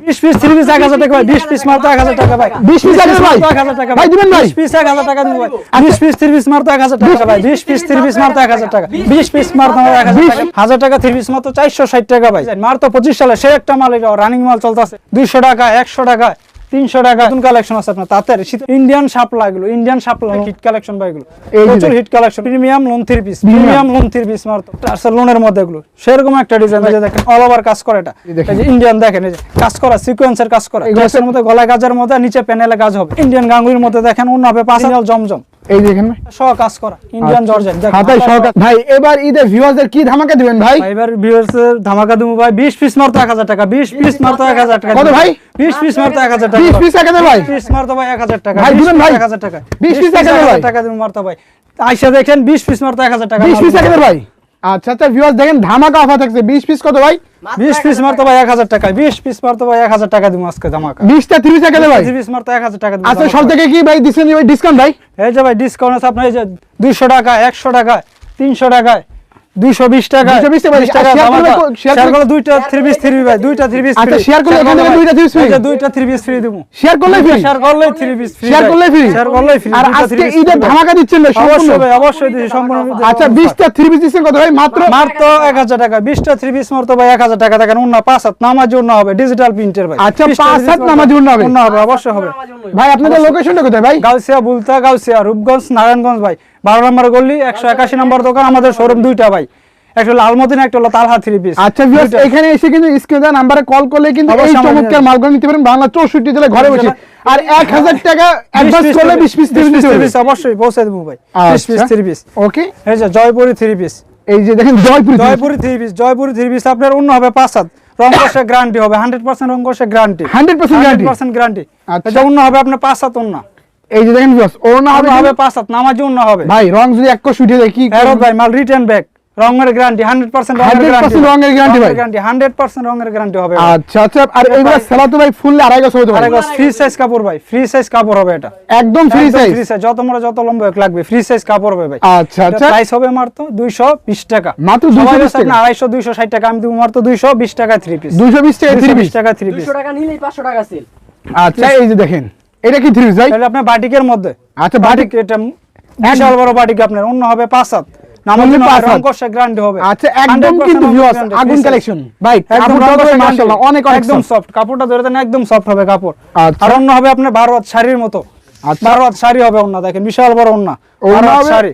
বিশ piece three piece এক হাজার টাকা ভাই পিস টাকা ভাই। 20 টাকা ভাই দিবেন ভাই? বিশ পিস এক হাজার টাকা ভাই। বিশ পিস টাকা ভাই। পিস থ্রি পিস মারতো এক হাজার টাকা। পিস টাকা। পিস ভাই। সালে সে একটা মাল রানিং মাল চলতেছে। টাকা একশো টাকা তিনশো টাকা নতুন কালেকশন আছে আপনার ইন্ডিয়ান এগুলো ইন্ডিয়ান হিট কালেকশন এগুলো। প্রচুর hit collection premium lawn three piece premium lawn three piece মারতো। লোনের মধ্যে এগুলো। সেরকম একটা ডিজাইন যে দেখেন অল ওভার কাজ করে এটা। এই যে ইন্ডিয়ান দেখেন এই যে কাজ করা সিকোয়েন্সের কাজ করা। এগুলো ড্রেসের মধ্যে গলায় মধ্যে নিচে প্যানেলে কাজ হবে। ইন্ডিয়ান গাঙ্গুলির মধ্যে দেখেন অন্য হবে পাঁচ জমজম। এই দেখেন সহ কাজ করা ইন্ডিয়ান জর্জেট হাতায় ভাই এবার ঈদের ভিউয়ারদের কি ধামাকা দিবেন ভাই এবার ভিউয়ারদের ধামাকা দেবো ভাই 20 পিস মারতো 1000 টাকা 20 পিস মারতো 1000 টাকা কত ভাই? 20 পিস মারতো 1000 টাকা 20 পিস 1000 ভাই? 20 পিস মারতো ভাই 1000 টাকা ভাই, 20 দিবেন ভাই? 1000 টাকা 20 পিস 1000 ভাই? টাকা দেবো মারতো ভাই আইসা দেখেন 20 পিস মারতো 1000 টাকা 20 পিস এক হাজার ভাই আচ্ছা আচ্ছা ভিউয়ার্স দেখেন ধামাকা অফার থাকছে। 20 পিস কত ভাই? 20 পিস মারতো ভাই 1000 টাকা 20 পিস মারতো ভাই 1000 টাকা দিমু আজকে ধামাকা। 20 টা 30 এক হাজার ভাই 20 পিস মারতো 1000 টাকা দিমু আচ্ছা সব থেকে কি ভাই দিছেন ভাই? ডিসকাউন্ট ভাই? এই যে ভাই ডিসকাউন্ট আছে আপনার এই যে 200 টাকা 100 টাকা 300 টাকা 220 টাকা। 220 টাকা, 20 টাকা আর share করলে ধামাকা। কো- share share করলে- করলে দুইটা 3 পিস 3 ভাই দুইটা 3 পিস আচ্ছা, share করলে এখান দুইটা three piece free? এই দুইটা 3 পিস ফ্রি দেবো। শেয়ার করলে ফ্রি শেয়ার করলেই 3 পিস ফ্রি শেয়ার করলে ফ্রি শেয়ার করলেই ফ্রি আর আজকে ঈদের ধামাকা দিচ্ছেন ভাই অবশ্যই ভাই অবশ্যই দিছি সম্পূর্ণ আচ্ছা 20 টা 3 পিস দিচ্ছেন কত ভাই? মাত্র? মারতো 1000 টাকা। 20 টা 3 পিস মারতো ভাই 1000 টাকা। দেখেন অন্য পাঁচ হাত নামার জন্য হবে ডিজিটাল প্রিন্টের ভাই। আচ্ছা, পাঁচ হাত হবে। হবে অবশ্যই হবে। ভাই আপনাদের লোকেশনটা কোথায় ভাই? গাউসিয়া বুলতা গাউসিয়া রূপগঞ্জ নারায়ণগঞ্জ ভাই। বারো নম্বর গল্লি একশো একাশি নম্বর দোকান আমাদের শোরুম দুইটা ভাই। একটা হলো আলমদিনা একটা হলো তালহা থ্রি পিস আচ্ছা ভিউয়ার্স এখানে এসে কিন্তু স্ক্রিনে দেওয়া নাম্বারে কল করলে কিন্তু এই চমৎকার মালগুলো নিতে পারেন বাংলা 64 জেলায় ঘরে বসে। আর 1000 টাকা অ্যাডভান্স করলে 20 পিস দিতে পিস অবশ্যই পৌঁছে দেবো ভাই। বিশ পিস। থ্রি পিস ওকে এই যে জয়পুরি থ্রি পিস এই যে দেখেন Jaipur Jaipuri three piece Jaipuri three piece আপনার অন্য হবে পাঁচ হাত রং কষে গ্যারান্টি হবে হান্ড্রেড পার্সেন্ট রং কষে গ্যারান্টি 100% guarantee? পার্সেন্ট গ্যারান্টি আচ্ছা। এটা অন্য হবে আপনার পাঁচ হাত অন্য। এই যে দেখেন ওড়না হবে হবে হবে পাঁচ হাত নামাজি অন্য হবে। ভাই রং যদি এক কোশ উঠে কি ফেরত ভাই মাল রিটার্ন ব্যাক রঙের গ্যারান্টি হান্ড্রেড পার্সেন্ট 100% রঙের guarantee ভাই। গ্যারান্টি হান্ড্রেড পার্সেন্ট রঙের গ্যারান্টি হবে আচ্ছা আচ্ছা আর এইগুলা সেলা তো ভাই ফুল আড়াই গজ হতে পারে। ফ্রি সাইজ কাপড় ভাই। ফ্রি সাইজ কাপড় হবে এটা। একদম ফ্রি সাইজ ফ্রি সাইজ যত মোটা যত লম্বা লাগবে ফ্রি সাইজ কাপড় হবে ভাই। আচ্ছা আচ্ছা। প্রাইস হবে মাত্র 220 টাকা। মাত্র সবাই 220 বলছে টাকা। না 250 260 টাকা আমি দেবো মাত্র 220 টাকা থ্রি পিস 220 টাকা থ্রি পিস 220 টাকা থ্রি পিস দুশো টাকা নিলেই পাঁচশো টাকা সেল আচ্ছা এই যে দেখেন। এটা কি থ্রি ভাই তাহলে আপনার বাটিকের মধ্যে। আচ্ছা বাটিক এটা বিশাল বড় বাটিক আপনার অন্য হবে পাঁচ হাত নামাজ পাঁচ হাত। রং কষে হবে। আচ্ছা একদম কিন্তু রং ভিউয়ার্স আগুন কালেকশন ভাই একদম কাপড়টা রং তো কষে মাশাআল্লাহ অনেক অনেক একদম সফট কাপড়টা ধরে দেন একদম সফট হবে কাপড়। আচ্ছা। আর অন্য হবে আপনার বারো হাত শাড়ির মতো। আর বারো হাত শাড়ি হবে অন্য দেখেন বিশাল বড় অন্য। শাড়ি।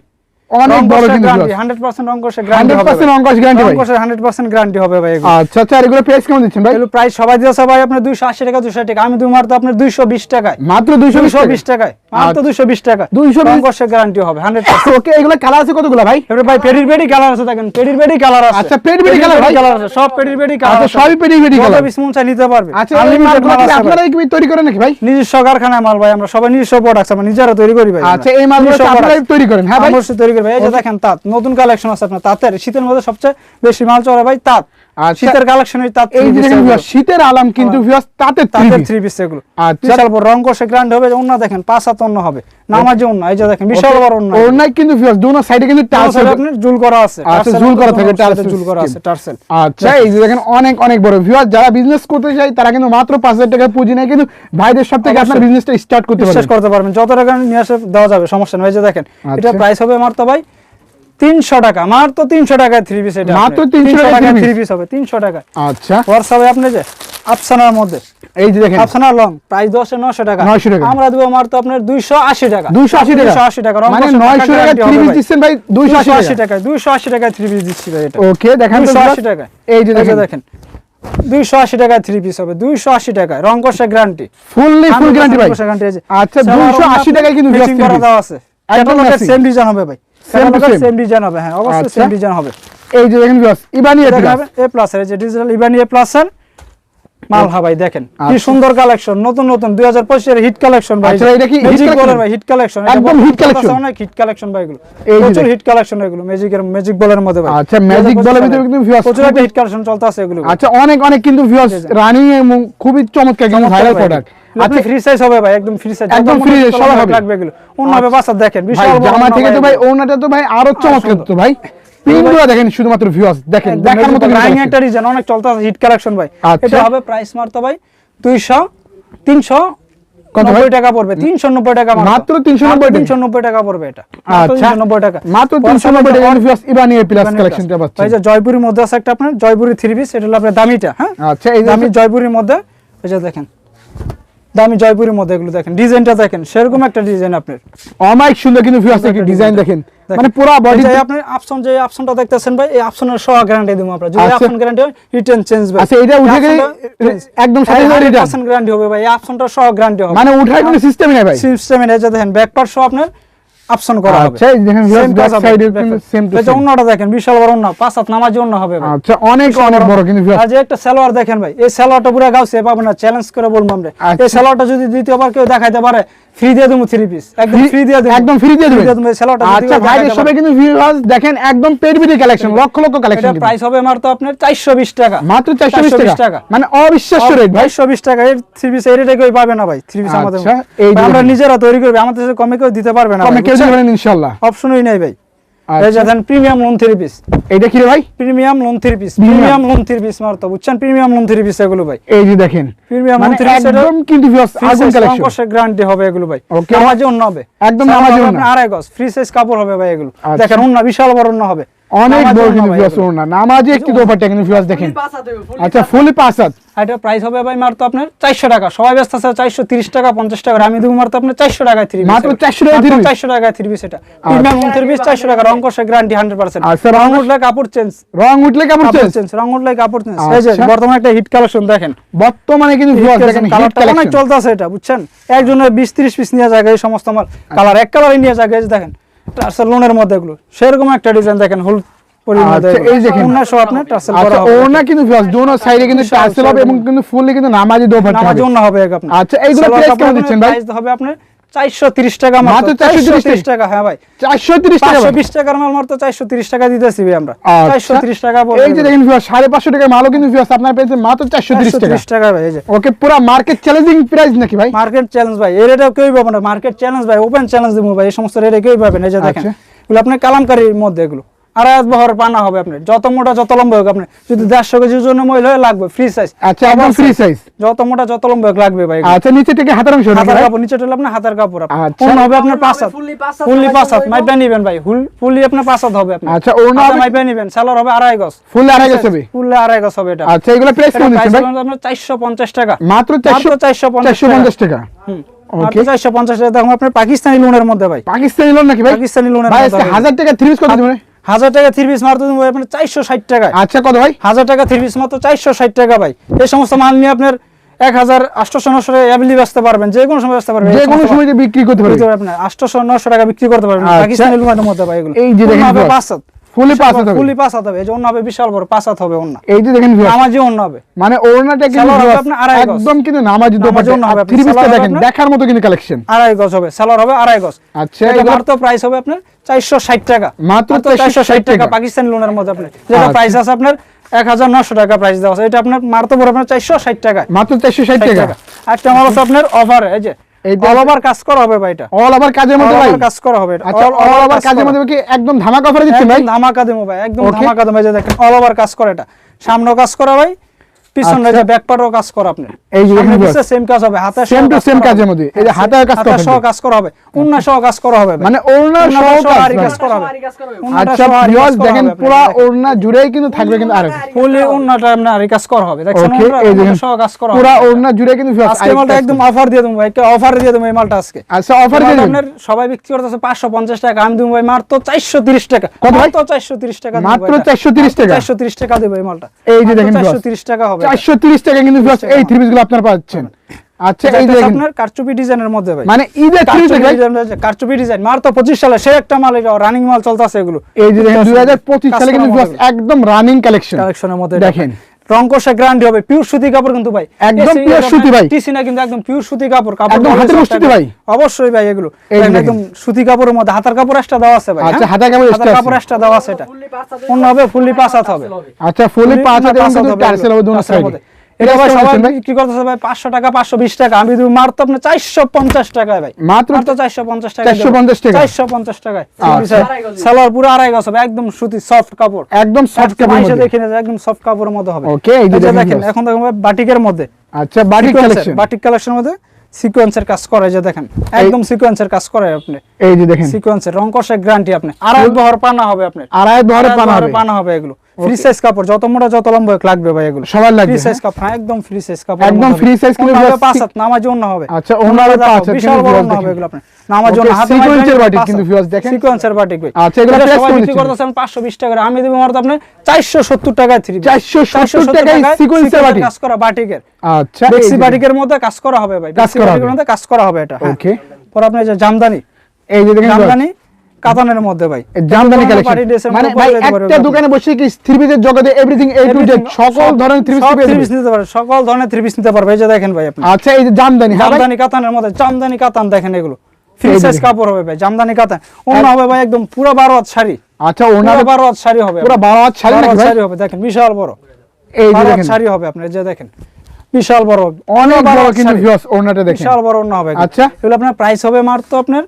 অনেক বড় কিন্তু viewers। হান্ড্রেড পার্সেন্ট গ্যারান্টি 100% রং কষ guarantee ভাই। হান্ড্রেড পার্সেন্ট গ্যারান্টি হবে ভাই আচ্ছা আচ্ছা আর এগুলো প্রাইস কেমন দিচ্ছেন ভাই? এগুলো প্রাইস সবাই দিয়েছে ভাই আপনার দুইশো আশি টাকা দুশো টাকা। আমি তুমি মারতো আপনার দুইশো বিশ টাকায়। মাত্র 220 দুইশো টাকা বিশ টাকায়। মাত্র আচ্ছা। দুইশো বিশ টাকা 220 রং গ্যারান্টি হবে হান্ড্রেড পার্সেন্ট ওকে এগুলো কালার আছে কতগুলো ভাই? এবারে ভাই পেডির বেডি কালার আছে দেখেন পেডির বেডি কালার আছে। আচ্ছা, পেডির বেডি colour ভাই? কালার আছে সব পেডির বেডি কালার আচ্ছা, সবই পেডির বেডি কত পিস মন চাই নিতে পারবে। আচ্ছা এই Unlimited মালগুলো মাল কি আছে ভাই। আপনারাই কি তৈরি করেন নাকি ভাই? নিজস্ব কারখানায় মাল ভাই আমরা সবাই নিজস্ব প্রোডাক্ট আমরা নিজেরা তৈরি করি ভাই। আচ্ছা এই মালগুলো আপনারাই তৈরি করেন হ্যাঁ ভাই? অবশ্যই তৈরি করি। ভাই এই যে দেখেন তাঁত নতুন কালেকশন আছে আপনার তাঁতের শীতের মধ্যে সবচেয়ে বেশি মাল চলে ভাই তাঁত। আচ্ছা। শীতের কালেকশনের এই শীতের আলাম কিন্তু ভিউয়ার্স তাতে থ্রি পিস এগুলো। আচ্ছা। বিশাল বড় রং কষে গ্র্যান্ড হবে দেখেন পাঁচ হাত অন্য হবে। নামাজি এই যে দেখেন বিশাল বড় কিন্তু ভিউয়ার্স দুনো সাইডে কিন্তু টাচ আপনার জুল করা আছে আচ্ছা, টার্সেল ঝুল করা থাকে, টার্সেল জুল করা আছে টার্সেল আচ্ছা এই যে দেখেন অনেক অনেক বড়। ভিউয়ার যারা বিজনেস করতে চায় তারা কিন্তু মাত্র পাঁচ হাজার টাকা পুঁজি নেয় কিন্তু ভাইদের সব থেকে আপনার। বিজনেসটা স্টার্ট করতে পারবেন। করতে পারবেন যত টাকা নিয়ে আসে দেওয়া যাবে সমস্যা নেই। এই যে দেখেন আচ্ছা। এটা প্রাইস হবে আমার তো ভাই তিনশো টাকা। আমার তো তিনশো টাকায় থ্রি পিস এটা মাত্র আপনার। 300 টাকায় টাকায় three থ্রি পিস হবে তিনশো টাকা আচ্ছা। ওয়ার্স হবে আপনি যে আফসানার মধ্যে। এই যে দেখেন। আফসানা লং প্রাইস দশে নশো টাকা। 900 টাকা। আমরা দেবো আমার তো আপনার দুইশো আশি টাকা। 280 টাকা। 280 টাকা। মানে কষে 900 টাকা থ্রি পিস দিচ্ছেন ভাই 280 280 টাকা। টাকায় 280 টাকায় থ্রি পিস দিচ্ছি ভাই এটা। ওকে দেখেন তো 280 viewers, টাকায়। এই যে দেখেন। দেখেন 280 টাকায় থ্রি পিস হবে 280 টাকায়। রং কষে গ্যারান্টি ফুললি ফুল গ্যারান্টি ভাই। আচ্ছা 280 টাকায় কিন্তু ম্যাচিং করা দেওয়া আছে। একদম সেম ডিজাইন হবে ভাই। সেম ডিজাইন হবে হ্যাঁ অবশ্যই আচ্ছা। সেম ডিজাইন হবে। এই যে দেখেন ভিউয়ার্স ইবানি এটা এপিলাস এ প্লাস এর যে ডিজিটাল ইবানি এ প্লাস এর মাল ভাই দেখেন কি আচ্ছা। সুন্দর কালেকশন নতুন নতুন 2025 এর হিট কালেকশন ভাই। আচ্ছা, এটা কি hit বলের ভাই হিট কালেকশন একদম? অনেক হিট কালেকশন ভাই এগুলো। প্রচুর হিট কালেকশন এগুলো ম্যাজিক বলের মধ্যে ভাই। আচ্ছা, magic 2025 বলের ভিতরে কিন্তু viewers প্রচুর একটা খুবই- হিট কালেকশন চলতে আছে এগুলো। আচ্ছা অনেক অনেক কিন্তু ভিউয়ার্স রানিং এবং খুবই চমৎকার কিন্তু ভাইরাল প্রোডাক্ট আচ্ছা আচ্ছা ফ্রি সাইজ হবে ভাই একদম ফ্রি সাইজ একদম size, সবাই হবে। লাগবে এগুলো। অন্য হবে বাসা দেখেন বিশাল জামা থেকে তো ভাই ওনাটা তো ভাই আরও চমৎকার তো ভাই। পিনগুলো দেখেন শুধুমাত্র ভিউয়ার্স দেখেন দেখার মতো একটা অনেক চলতে আছে হিট কালেকশন ভাই আচ্ছা। এটা হবে প্রাইস মারতো ভাই দুইশো তিনশো কত ভাই? নব্বই টাকা পড়বে টাকা মাত্র। 390 টাকা? তিনশো নব্বই টাকা পড়বে এটা। আচ্ছা। তিনশো নব্বই টাকা। মাত্র তিনশো নব্বই টাকা ভিউয়ার্স ইবানি প্লাস কালেকশনটা ভাই যে জয়পুরের মধ্যে আছে একটা আপনার জয়পুরি থ্রি পিস এটা হলো আপনার দামিটা হ্যাঁ? আচ্ছা এই দামি জয়পুরের মধ্যে যে দেখেন। দামি জয়পুরের মধ্যে এগুলো দেখেন। ডিজাইনটা দেখেন সেরকম একটা ডিজাইন আপনার। অনেক সুন্দর কিন্তু ভিউয়ার্স একটি ডিজাইন দেখেন। মানে পুরো বডি যে আপনি অপশন যে অপশনটা দেখতেছেন ভাই এই অপশনের সহ গ্যারান্টি দেবো আমরা যদি আচ্ছা। অপশন গ্যারান্টি হয় রিটার্ন চেঞ্জ ভাই। আচ্ছা, এটা উঠে গেলে একদম সাথে সাথে রিটার্ন গ্যারান্টি হবে ভাই এই অপশনটা সহ গ্যারান্টি হবে। মানে উঠার কোনো সিস্টেম নেই ভাই। সিস্টেম নেই যে দেখেন ব্যাক পার্ট সহ আপনার অপশন করা হবে। আচ্ছা দেখেন ব্যাক সাইডে কিন্তু সেম টু যে অন্যটা দেখেন বিশাল বড় অন্য পাঁচ হাত নামাজি অন্য হবে ভাই। আচ্ছা অনেক অনেক বড়। কিন্তু যে একটা সালোয়ার দেখেন ভাই এই সালোয়ারটা পুরো গাউছে পাবেন না চ্যালেঞ্জ করে বলব আমরা। আচ্ছা। এই সালোয়ারটা যদি দ্বিতীয়বার কেউ দেখাইতে পারে ফ্রি দিয়ে দেবো থ্রি পিস একদম ফ্রি দিয়ে দেবো একদম ফ্রি দিয়ে সালোয়ারটা যদি আচ্ছা ভাই সবাই কিন্তু ভিউয়ার্স দেখেন একদম পেডবিডি কালেকশন লক্ষ লক্ষ কালেকশন এটা প্রাইস হবে মাত্র আপনার চারশো বিশ টাকা। মাত্র 420 টাকা? মানে অবিশ্বাস্য রেট ভাই। বাইশশো বিশ টাকা এর থ্রি পিস এই রেটে কেউ পাবে না ভাই থ্রি পিস আমাদের আচ্ছা, আমরা নিজেরা তৈরি করবি আমাদের কমে কেউ দিতে পারবে না কমে কেউ দিবেন ইনশাআল্লাহ। অপশনই নাই ভাই। আচ্ছা। এই যে দেন প্রিমিয়াম লোন থ্রি পিস এইটা কি রে ভাই? Premium lawn three piece premium lawn three piece মারতো। বুঝছেন? প্রিমিয়াম লোন থ্রি পিস এগুলো ভাই। এই যে দেখেন প্রিমিয়াম মানে লোন থ্রি পিস একদম কিন্তু আগুন কালেকশন গ্যারান্টি হবে এগুলো ভাই। Okay. অন্য হবে। একদম সালোয়ার নামাজি হবে ওড়না। আপনার আড়াই গজ। ফ্রি সাইজ কাপড় হবে ভাই এগুলো। আচ্ছা। দেখেন অন্য বিশাল বড় অন্য হবে। অনেক বড় কিন্তু ভিউয়ার্স নামাজি একটি দোপাট্টা কিন্তু ভিউয়ার্স দেখেন। আচ্ছা ফুলি পাঁচ এটা প্রাইস হবে ভাই আপনার চারশো টাকা। সবাই ব্যস্ত আছে চারশো তিরিশ টাকা পঞ্চাশ টাকা আমি দেবো আপনার চারশো টাকায় থ্রি মাত্র 400 টাকায় three piece? চারশো টাকায় থ্রি পিস এটা। প্রিমিয়াম থ্রি পিস চারশো টাকা। রং কষে গ্যারান্টি হান্ড্রেড পার্সেন্ট আচ্ছা, রং উঠলে কাপড় চেঞ্জ রং উঠলে কাপড় চেঞ্জ রং উঠলে কাপড় চেঞ্জ এই যে আচ্ছা। বর্তমানে একটা হিট কালেকশন দেখেন। বর্তমানে কিন্তু ভিউয়ার্স দেখেন হিট কালেকশন চলতেছে এটা বুঝছেন? একজনের বিশ ত্রিশ পিস নিয়ে যায় এই সমস্ত মাল। কালার এক কালারই নিয়ে যায় এই দেখেন। টার্সেল লোনের মধ্যে এগুলো। সেরকম একটা ডিজাইন দেখেন হলুদ আচ্ছা, এই দেখেন। আপনার টার্সেল আচ্ছা করা হবে কিন্তু দোনো সাইডে কিন্তু টার্সেল হবে এবং কিন্তু ফুললি কিন্তু নামাজি দোপাট্টা নামাজ হবে। অন্য হবে এক আপনার। আচ্ছা, এইগুলো সালোয়ার কেমন দিচ্ছেন ভাই? price হবে আপনার চারশো তিরিশ টাকা মাত্র মাত্র 430 চারশো তিরিশ টাকা হ্যাঁ ভাই। 430 টাকা টাকার মাল মাত্র টাকা দিতেছি ভাই আমরা। চারশো তিরিশ টাকা এই যে দেখেন ভিউয়ার্স 550 টাকা মালও কিন্তু আপনার পেয়েছেন মাত্র 430 টাকা। ভাই এই যে। ওকে পুরো মার্কেট চ্যালেঞ্জিং প্রাইস নাকি ভাই? মার্কেট চ্যালেঞ্জ ভাই এই রেটে কেউই পাবে না। মার্কেট চ্যালেঞ্জ ভাই ওপেন চ্যালেঞ্জ ভাই এই সমস্ত রেটে কেউই পাবেন এই যে দেখেন আচ্ছা। এগুলো আপনার কালামকারীর মধ্যে এগুলো। আড়াই বহর পানা হবে আপনার। যত মোটা যত লম্বা হোক আপনি যদি দেড়শো কেজির জন্য মহিলা হয় লাগবে ফ্রি সাইজ আচ্ছা একদম ফ্রি সাইজ যত মোটা যত লম্বা হোক লাগবে ভাই আচ্ছা নিচে থেকে হাতের অংশ হাতার কাপড় নিচে টেলে আপনার হাতার কাপড়। আচ্ছা। হবে আপনার পাঁচ হাত। ফুললি পাঁচ হাত মাইপা নিবেন ভাই। ফুললি আপনার পাঁচ হাত হবে আপনার। আচ্ছা ওনা মাইপা নিবেন। সালোয়ার হবে আড়াই গজ। ফুল আড়াই গেছে হবে। ফুললে আড়াই গজ হবে এটা। আচ্ছা এগুলো প্রাইস দিচ্ছেন ভাই? আপনার চারশো পঞ্চাশ টাকা। মাত্র চারশো পঞ্চাশ 450 টাকা। হুম। চারশো পঞ্চাশ টাকা। দেখুন আপনার পাকিস্তানি লোনের মধ্যে ভাই। পাকিস্তানি লোন নাকি ভাই? পাকিস্তানি লোনের ভাই। হাজার টাকা থ্রি পিস কত দিবেন হাজার টাকা থ্রি পিস মারতে দেবো আপনার চারশো ষাট টাকায়। আচ্ছা কত ভাই? হাজার টাকা থ্রি পিস মাত্র চারশো ষাট টাকা ভাই। এই সমস্ত মাল নিয়ে আপনার এক হাজার আটশো নশো অ্যাভেলি বেচতে পারবেন যে কোনো সময় বেচতে পারবেন। যে কোনো সময় বিক্রি করতে পারবেন। আপনার আটশো নশো টাকা বিক্রি করতে পারবেন আচ্ছা। পাকিস্তানি মধ্যে ভাই এগুলো। এই যে দেখেন ফুলি পাঁচ হাত হবে। ফুলি পাঁচ হাত হবে। এই যে অন্য হবে বিশাল বড় পাঁচ হাত হবে এই যে দেখেন আমার অন্য হবে। মানে কিন্তু। একদম কিন্তু নামাজি নামাজি দোপাট্টা হবে থ্রি পিসটা দেখেন দেখার মতো কিন্তু কালেকশন আড়াই গজ হবে সালোয়ার হবে আড়াই গজ। আচ্ছা, এটা মাত্র প্রাইস হবে আপনার চারশো ষাট টাকা। মাত্র 460 টাকা। পাকিস্তানি লোনের মধ্যে যেটা আচ্ছা। প্রাইস আছে আপনার এক হাজার নশো টাকা প্রাইস দেওয়া আছে। এটা আপনার মারতে পড়ে আপনার চারশো ষাট টাকা মাত্র চারশো ষাট টাকা। একটা মাল আছে আপনার অফার এই যে অল ওভার কাজ করা হবে ভাই এটা। অল ওভার কাজের মধ্যে ভাই। কাজ করা হবে আচ্ছা অল ওভার কাজের করা। মধ্যে কি একদম ধামাকা অফারে দিচ্ছেন ভাই? একদম ধামাকা দেবো ভাই একদম ধামাকা দেবো। ভাই যে দেখেন অল ওভার কাজ করে এটা। সামনেও কাজ করা ভাই। পিছনে আচ্ছা। যে ব্যাক পার্টও কাজ করা আপনি এই যে দেখেন সেম কাজ হবে হাতে Same to same কাজের মধ্যে। এই যে হাতের কাজ করা হবে। কাজ করা হবে উন্না সহ কাজ করা হবে মানে ওড়না সহ সহ কাজ আরি ভাই। কাজ করা হবে আরি কাজ করা হবে। উন্নাটা আচ্ছা সহ আরি কাজ ভিউয়ার্স দেখেন পুরো দেখেন। জুড়েই কিন্তু থাকবে কিন্তু আর ফুলি উন্নাটা আপনি আরি কাজ করা হবে দেখছেন ওকে উন্নাটা- এই দেখেন উন্নাটা সহ কাজ করা হবে পুরো ওড়না জুড়ে কিন্তু viewers আজকে মালটা একদম অফার দিয়ে দেবো ভাই অফার দিয়ে দেবো এই মালটা আজকে আচ্ছা অফার দিয়ে আপনার সবাই বিক্রি করতেছে পাঁচশো পঞ্চাশ টাকা আমি দেবো ভাই মাত্র চারশো তিরিশ টাকা কত ভাই? তিরিশ টাকা মাত্র 430 টাকা? চারশো তিরিশ টাকা দেবো এই মালটা এই যে দেখেন চারশো viewers। তিরিশ টাকা হবে এটা। চারশো তিরিশ টাকা কিন্তু এই থ্রি পিসগুলো আপনারা পাচ্ছেন। আচ্ছা এই যে দেখেন। আপনার কারচুপি ডিজাইনের মধ্যে ভাই। মানে ঈদের থ্রি কারচুপি ডিজাইন মার তো পঁচিশ সালে সে একটা মাল রানিং মাল চলতেছে এগুলো। এই যে দেখেন দুই হাজার পঁচিশ সালে কিন্তু একদম রানিং কালেকশন কালেকশনের মধ্যে দেখেন। রং কষে গ্যারান্টি হবে পিওর সুতি কাপড় কিন্তু ভাই একদম পিওর সুতি ভাই। টিসি না কিন্তু একদম পিওর সুতি কাপড় কাপড় একদম হাতের সুতি ভাই। অবশ্যই ভাই এগুলো। একদম সুতি কাপড়ের মধ্যে হাতার কাপড় এক্সট্রা দেওয়া আছে ভাই আচ্ছা, হ্যাঁ? হাতার কাপড় এক্সট্রা কাপড় এক্সট্রা দেওয়া আছে এটা অন্য হবে ফুললি পাঁচ হাত হবে আচ্ছা ফুললি পাঁচ হাজার হাত হবে টার্সেল হবে দুনো সাইডে। এটা ভাই সবাই বিক্রি করতেছে ভাই পাঁচশো টাকা পাঁচশো বিশ টাকা। আমি দেবো মাত্র আপনার চারশো পঞ্চাশ টাকায় ভাই। মাত্র মাত্র চারশো পঞ্চাশ টাকা 450 টাকা। চারশো পঞ্চাশ টাকায়। আচ্ছা। সালোয়ার পুরো আড়াই গজ হবে একদম সুতি সফট কাপড়। একদম সফট কাপড় মধ্যে। দেখে একদম সফট কাপড়ের মধ্যে হবে। Okay, এই যে এই যে দেখেন দেখেন এখন দেখুন ভাই বাটিকের মধ্যে। আচ্ছা বাটিক কালেকশন বাটিক কালেকশনের মধ্যে সিকোয়েন্সের কাজ করে যে দেখেন। একদম সিকোয়েন্সের কাজ করে আপনি। এই যে দেখেন। সিকোয়েন্সের রং কষে গ্যারান্টি আপনি। আড়াই বহর পানা হবে আপনি আড়াই বহরে আড়াই পানা হবে। পানা হবে এগুলো। ফ্রি সাইজ কাপড় যত মোটা যত লম্বা লাগবে ভাই এগুলো সবার লাগবে, ফ্রি সাইজ হ্যাঁ? কাপড় হ্যাঁ, একদম ফ্রি সাইজ কাপড় একদম কিন্তু কিন্তু just পাঁচ হাত নামাজ হবে আচ্ছা, পাঁচ হাত বিশাল বড় হবে এগুলো আপনি নামাজ হাতে বাটিক কিন্তু viewers দেখেন। সিকোয়েন্সের বাটিক ভাই আচ্ছা, এগুলো বিক্রি করতেছেন 520 টাকা। আমি দেবো আপনি 470 টাকায় থ্রি 470 টাকায় sequence এর বাটিক। কাজ করা বাটিকের আচ্ছা বেক্সি বাটিকের মধ্যে কাজ করা হবে ভাই বেক্সি বাটিকের হবে। মধ্যে কাজ করা হবে এটা হ্যাঁ। Okay. পর আপনি যে জামদানি এই যে দেখেন জামদানি কাতানের মধ্যে ভাই। জামদানি কালেকশন মানে ভাই পারবে একটা দোকানে বসে কি থ্রি পিসের জগতে এভরিথিং এ টু জেড সকল ধরনের থ্রি পিস নিতে পারে সকল ধরনের থ্রি পিস নিতে পারবে এই যে দেখেন ভাই আপনি। আচ্ছা এই যে জামদানি হ্যাঁ জামদানি কাতানের মধ্যে জামদানি কাতান দেখেন এগুলো। ফ্রি সাইজ কাপড় হবে ভাই জামদানি কাতান। অন্য হবে ভাই একদম পুরো বারো হাত শাড়ি। আচ্ছা ওনার বারো হাত শাড়ি হবে পুরো বারো হাত শাড়ি নাকি শাড়ি হবে দেখেন বিশাল বড়। এই যে দেখেন। শাড়ি হবে আপনার এই যে দেখেন বিশাল বড়। অনেক বড় কিন্তু। ভিউয়ার্স ওনাটা দেখেন। বিশাল বড় অন্য হবে। আচ্ছা। এগুলো আপনার প্রাইস হবে মাত্র আপনার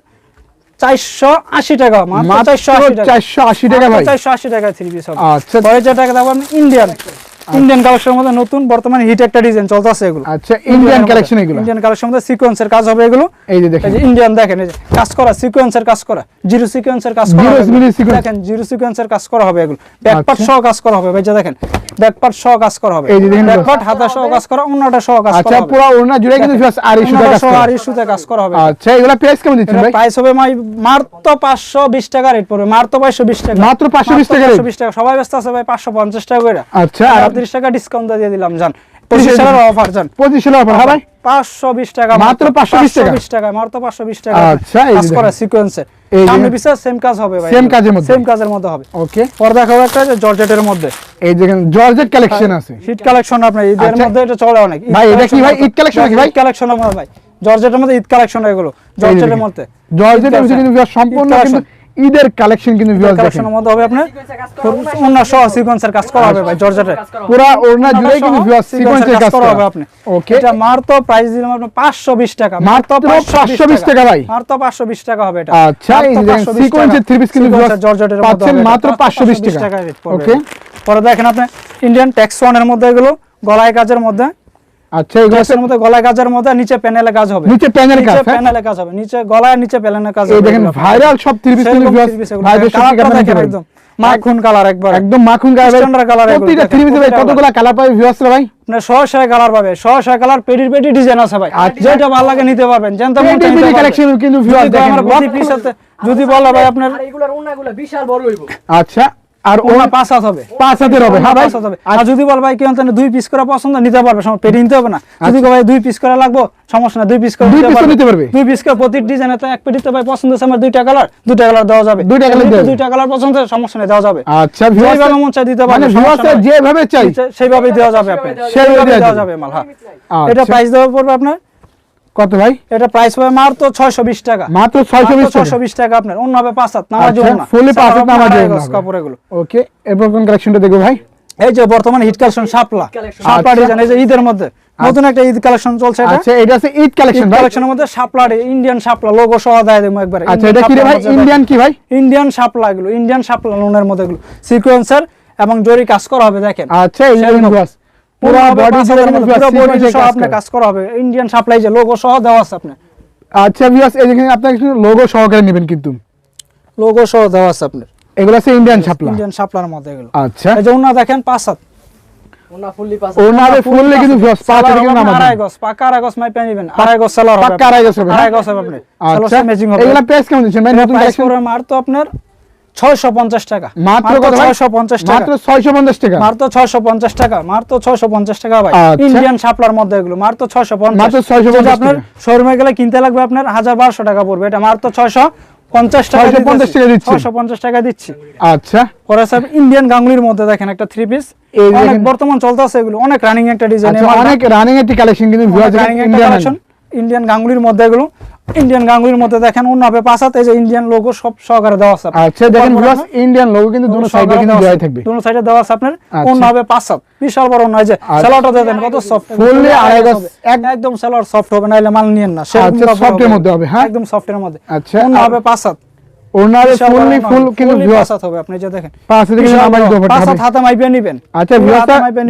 চারশো আশি টাকা মাত্র চারশো আশি টাকা। চারশো আশি টাকা ভাই। চারশো আশি টাকা থ্রি পিস হবে। আচ্ছা। পরে যে টাকা দেবো আপনি ইন্ডিয়ান ইন্ডিয়ান কালেকশনের মধ্যে নতুন বর্তমানে হিট একটা ডিজাইন চলতেছে এগুলো। আচ্ছা ইন্ডিয়ান কালেকশন এগুলো। ইন্ডিয়ান কালেকশনের মধ্যে সিকোয়েন্সের কাজ হবে এগুলো। এই যে দেখেন। ইন্ডিয়ান দেখেন এই যে কাজ করা সিকোয়েন্সের কাজ করা জিরো সিকোয়েন্সের কাজ করা। দেখেন জিরো সিকোয়েন্সের কাজ করা হবে এগুলো। ব্যাকপার্ট আচ্ছা। সহ কাজ করা হবে ভাই যে দেখেন ব্যাকপার্ট সহ কাজ করা হবে। এই যে দেখেন ব্যাকপার্ট হাতা সহ কাজ করা অন্যটা সহ কাজ আচ্ছা করা হবে। পুরো ওনা জুড়ে কিন্তু ভিউয়ার্স আর ইস্যু অন্যটা টাকা সহ আর ইস্যুতে কাজ করা হবে। আচ্ছা এগুলো প্রাইস কেমন দিচ্ছেন ভাই? প্রাইস হবে মাই মাত্র পাঁচশো বিশ টাকা রেট পড়বে মাত্র পাঁচশো বিশ টাকা। মাত্র 520 টাকা rate? বিশ টাকা। সবাই ব্যস্ত আছে ভাই পাঁচশো পঞ্চাশ টাকা করে। আচ্ছা, আর- টাকা ডিসকাউন্ট দিয়ে দিলাম জান। পঁচিশ টাকার অফার জান। পঁচিশ ষোলো অফার হ্যাঁ ভাই পাঁচশো বিশ টাকা মাত্র 520 টাকা? বিশ টাকা মাত্র পাঁচশো বিশ টাকা আচ্ছা, কাজ করা সিকোয়েন্সে সামনে পিছনে সেম কাজ হবে ভাই। Same কাজের মধ্যে? সেম কাজের মধ্যে হবে। ওকে পর দেখাবো একটা জর্জেটের মধ্যে। এই দেখেন জর্জেট কালেকশন আছে। হিট কালেকশন আপনার ঈদের আচ্ছা। মধ্যে এটা চলে অনেক। ভাই, এটা কি ভাই? ঈদ নাকি ভাই? ঈদ আমার ভাই। জর্জেটের মধ্যে ঈদ কালেকশন এগুলো। জর্জেটের মধ্যে। Georgette Eid collection। কিন্তু সম্পূর্ণ কিন্তু। ঈদের কালেকশন কিন্তু ভিউয়ার্স দেখেন কালেকশনের মধ্যে হবে আপনার অন্য সহ সিকোয়েন্সের কাজ করা হবে ভাই জর্জেটের পুরা ওনা জুড়ে কিন্তু ভিউয়ার্স সিকোয়েন্সের কাজ করা হবে আপনি ওকে এটা মাত্র প্রাইস দিলাম আপনি 520 টাকা মাত্র 520 টাকা ভাই। মাত্র 520 টাকা হবে এটা আচ্ছা, এই যে মাত্র দেখেন, 520 sequence এর টাকা। three piece কিন্তু viewers জর্জেটের মধ্যে পাচ্ছেন। মাত্র 520 টাকা। ওকে। পরে দেখেন আপনি ইন্ডিয়ান ট্যাক্স ওয়ানের মধ্যে এগুলো গলায় কাজের মধ্যে আচ্ছা এগুলো ড্রেসের মধ্যে গলায় কাজের মধ্যে নিচে প্যানেলে কাজ হবে। নিচে panel কাজ, হ্যাঁ? প্যানেলে কাজ হবে। নিচে গলায় নিচে প্যানেলে কাজ হবে দেখেন ভাইরাল সব ভিউয়ার্স দেখেন একদম। মাখন কালার একবার। একদম মাখন ভাই Standard colour প্রতিটা দেখেন, ভাই কতগুলা কালার পাবে ভিউয়ার্সরা ভাই? সহসায় কালার পাবে। কালার পেডির পেডি ডিজাইন আছে ভাই। আচ্ছা। যেটা ভালো লাগে নিতে পারবেন। জানতে পেডি collection কিন্তু viewers দেখেন, আমার প্রতি পিস আছে যদি বলা ভাই আপনার আর এগুলার ওনাগুলা বিশাল বড় হইব। আচ্ছা। আর ওনা পাঁচ হাত হবে। পাঁচ হাতের হবে হ্যাঁ ভাই? হবে। আর যদি বল ভাই কেউ জানে দুই পিস করে পছন্দ নিতে পারবে সময় পেডি নিতে হবে না। যদি ভাই দুই পিস করে লাগবো সমস্যা না দুই পিস করে দুই পারবে। নিতে পারবে। দুই পিস করে প্রতি ডিজাইনে তো এক ভাই পছন্দ আছে আমার দুইটা কালার দুইটা কালার দেওয়া যাবে। দুইটা colour দেওয়া দুইটা কালার পছন্দ সমস্যা নেই দেওয়া যাবে। আচ্ছা যেভাবে মন চাই দিতে পারবে মানে। যেভাবে চাই। সেইভাবে দেওয়া যাবে আপনি সেইভাবে দেওয়া যাবে। মাল হ্যাঁ। আচ্ছা। এটা প্রাইস দেওয়া পড়বে আপনার? কত ভাই? এটা প্রাইস হবে মাত্র 620 টাকা। মাত্র 620 টাকা। 620 টাকা আপনার। অন্য হবে পাঁচ হাত নামাজ আচ্ছা, না। fully পাঁচ হাত নামাজ। কাপড় এগুলো। ওকে এরপর কোন কালেকশনটা দেখব ভাই? এই যে বর্তমানে হিট কালেকশন শাপলা। শাপলা আচ্ছা। ডিজাইন এই যে ঈদের মধ্যে নতুন একটা ঈদ কালেকশন চলছে এটা। আচ্ছা এটা আছে ঈদ কালেকশন কালেকশনের মধ্যে শাপলা ইন্ডিয়ান শাপলা লোগো সহ দেয় দেবো একবার। আচ্ছা এটা কি রে ভাই? ইন্ডিয়ান কি ভাই? ইন্ডিয়ান শাপলা এগুলো ইন্ডিয়ান শাপলা লোনের মধ্যে এগুলো। সিকোয়েন্সার এবং জরি কাজ করা হবে দেখেন। আচ্ছা। ভিউয়ার্স পুরো বডি কিন্তু পুরো বডি সহ আপনার কাজ করা হবে। ইন্ডিয়ান সাপ্লাই যে লোগো সহ দেওয়া আছে আপনার। আচ্ছা ভিউয়ার্স এই দেখেন আপনারা লোগো সহকারে নেবেন কিন্তু। লোগো সহ দেওয়া আছে আপনার। এগুলো আছে ইন্ডিয়ান ছাপলা ইন্ডিয়ান শাপলার মধ্যে এগুলো। আচ্ছা। এই যে ওনা দেখেন পাঁচ হাত। ওনা ফুললি পাস ওনারে ফুললে কিন্তু ভিউয়ার্স পাঁচ সালোয়ার থেকে নামাজ আড়াই গজ পাকা আড়াই গজ মাই পেয়ে নিবেন আড়াই গজ সালোয়ার হবে। পাক্কা আড়াই গজ হবে, আড়াই? গজ হবে আপনি। আচ্ছা। ম্যাচিং হবে। এগুলা প্রাইস কেমন দিচ্ছেন? ভাই নতুন প্রাইস করে মার তো আপনার 650 টাকা। মাত্র কত ভাই? 650 টাকা। মাত্র 650 টাকা। মাত্র 650 টাকা মাত্র 650 টাকা ভাই। আচ্ছা। ইন্ডিয়ান শাপলার মধ্যে এগুলো মাত্র 650 মাত্র 650 আপনার শোরুমে গেলে কিনতে লাগবে আপনার 1200 টাকা পড়বে। এটা মাত্র 650 টাকা 650 টাকা দিচ্ছি। 650 টাকা দিচ্ছি। আচ্ছা। পরে স্যার ইন্ডিয়ান গাঙ্গুলির মধ্যে দেখেন একটা থ্রি পিস অনেক বর্তমান চলতেছে এগুলো অনেক রানিং একটা ডিজাইন আচ্ছা অনেক রানিং একটি কালেকশন কিন্তু ইন্ডিয়ান গাঙ্গুলির মধ্যে এগুলো। ইন্ডিয়ান গাঙ্গুলির মধ্যে দেখেন অন্য হবে পাঁচ হাত, এই যে ইন্ডিয়ান লোগো সব সহকারে দেওয়া আছে। আচ্ছা দেখেন প্লাস ভিউয়ার্স ইন্ডিয়ান লোগো কিন্তু দুটো সাইডে কিন্তু দেওয়া থাকবে। দুটো সাইডে দেওয়া আছে আপনার। আচ্ছা। অন্য হবে পাঁচ হাত বিশাল বড় অন্য যে আচ্ছা। সেলোয়ারটা দেখেন কত সফট ফুললি আড়াই গজ, এক- একদম সেলর সফট হবে নাইলে মাল নিয়েন না। সফট আচ্ছা, এর মধ্যে হবে, হ্যাঁ? একদম সফট এর মধ্যে। আচ্ছা, অন্য হবে পাঁচ হাত ওনার ফুললি ফুল কিন্তু ভিউয়ার্স হবে আপনি যে দেখেন। পাঁচ কিন্তু বিশাল নামাজ পাঁচ হাত হাতা মাইপে নিবেন। আচ্ছা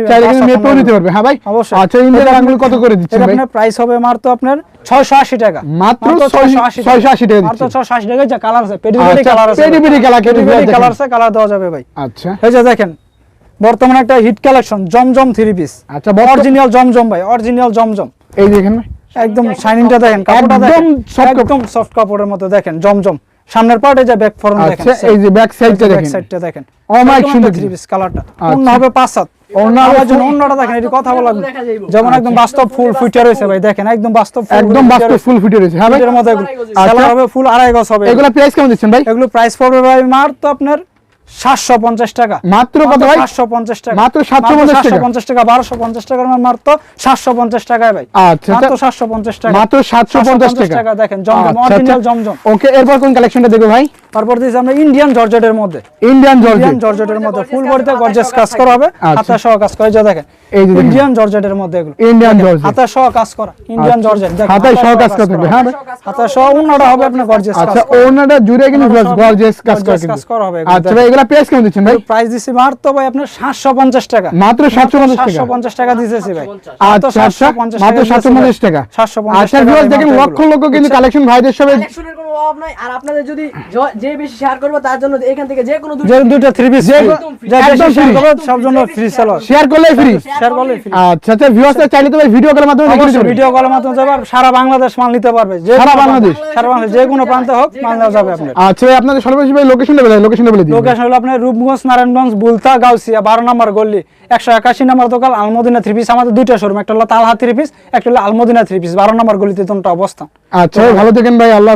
চাইলে পাঁচ কিন্তু মেপেও নিতে পারবে। হ্যাঁ ভাই আচ্ছা ইন্ডিয়ান আঙ্গুল কত করে দিচ্ছেন ভাই? আপনার প্রাইস হবে মাত্র আপনার 680 টাকা। মাত্র 680 680 টাকা। মাত্র 680 টাকা যা কালার আছে পেডিপেডি আচ্ছা, কালার আছে পেডিপেডি colour, কিন্তু পেডিপেডি দেখেন। কালার আছে কালার দেওয়া যাবে ভাই। আচ্ছা। এই যে দেখেন বর্তমানে একটা hit collection Zamzam three piece আচ্ছা অরিজিনাল জমজম ভাই অরিজিনাল জমজম। এই দেখেন একদম শাইনিংটা দেখেন কাপড়টা দেখেন। একদম সফট কাপড়ের মতো দেখেন জমজম। সামনের পার্টে যে ব্যাক ফর্ম দেখেন আচ্ছা এই যে ব্যাক সাইডটা দেখেন। ব্যাক সাইডটা দেখেন অমায়িক সুন্দর থ্রি পিস কালারটা আচ্ছা। অন্য হবে পাঁচ সাত অন্যটা দেখেন এটা কথা বলা যেমন একদম বাস্তব ফুল ফুটে রয়েছে ভাই দেখেন একদম বাস্তব ফুল একদম বাস্তব ফুল ফুটে রয়েছে হ্যাঁ ভাই? এর মধ্যে আচ্ছা। হবে ফুল আড়াই গজ হবে। এগুলো প্রাইস কেমন দিচ্ছেন ভাই? এগুলো প্রাইস পড়বে ভাই মার তো আপনার সাতশো পঞ্চাশ টাকা। মাত্র কত ভাই? সাতশো পঞ্চাশ টাকা। মাত্র সাতশো পঞ্চাশ পঞ্চাশ টাকা বারোশো পঞ্চাশ টাকা মাত্র সাতশো পঞ্চাশ টাকায় ভাই। আচ্ছা, মাত্র। সাতশো পঞ্চাশ টাকা। মাত্র সাতশো পঞ্চাশ টাকা। দেখেন জমজম আচ্ছা, অরিজিনাল আচ্ছা। জমজম। ওকে এরপর কোন কালেকশনটা দেখবে ভাই? তারপর দিয়েছি আমরা ইন্ডিয়ান জর্জেটের মধ্যে। ইন্ডিয়ান জর্জেট জর্জেটের মধ্যে ফুল বডিতে গর্জিয়াস কাজ করা। হবে। আচ্ছা। হাতা সহ কাজ করে যা দেখেন। এই যে ইন্ডিয়ান জর্জেটের মধ্যে এগুলো। ইন্ডিয়ান জর্জেট হাতা সহ কাজ করা ইন্ডিয়ান আচ্ছা। জর্জেট দেখেন হাতায় সহ কাজ করতে হবে, হ্যাঁ। হাতা সহ অন্যটা হবে আপনার আচ্ছা ওনাটা জুড়ে কিন্তু ওনাটা গর্জিয়াস কাজ করা কিন্তু। কাজ করা হবে আচ্ছা ভাই এগুলা প্রাইস কেমন দিচ্ছেন ভাই? প্রাইস দিছি মার তো ভাই আপনার 750 টাকা। মাত্র 750 টাকা। 750 টাকা দিতেছি ভাই। আচ্ছা আচ্ছা মাত্র 750 টাকা। 750 আচ্ছা ভিউয়ার্স দেখেন লক্ষ লক্ষ কিন্তু কালেকশন ভাইদের সবে অভাব নাই। আর আপনাদের যদি যে বেশি শেয়ার করবে তার জন্য এখান থেকে যে কোনো দুটো থ্রি পিস একদম। করবে সব জন্য ফ্রি সেলার শেয়ার করলেই ফ্রি শেয়ার করলে free। আচ্ছা আচ্ছা ভিউয়ার্স চাইলে তো ভাই ভিডিও কলের মাধ্যমে অবশ্যই পারবে। ভিডিও কলের মাধ্যমে যাবে। সারা বাংলাদেশ মাল নিতে পারবে। যে সারা বাংলাদেশ? সারা বাংলাদেশ যে কোনো প্রান্তে হোক মাল নেওয়া যাবে আপনার আচ্ছা আপনাদের সর্বশেষ ভাই লোকেশনটা বলে লোকেশনটা বলে দিন। লোকেশন হলো আপনার রূপগঞ্জ নারায়ণগঞ্জ বুলতা গাউসিয়া বারো নম্বর গল্লি একশো একাশি নম্বর দোকান আলমদিনা থ্রি পিস আমাদের দুইটা শোরুম একটা হলো তালহা থ্রি পিস একটা হলো আলমদিনা থ্রি পিস বারো নম্বর গলিতে দুটো অবস্থান। আচ্ছা ভালো থাকেন ভাই আল্লাহ।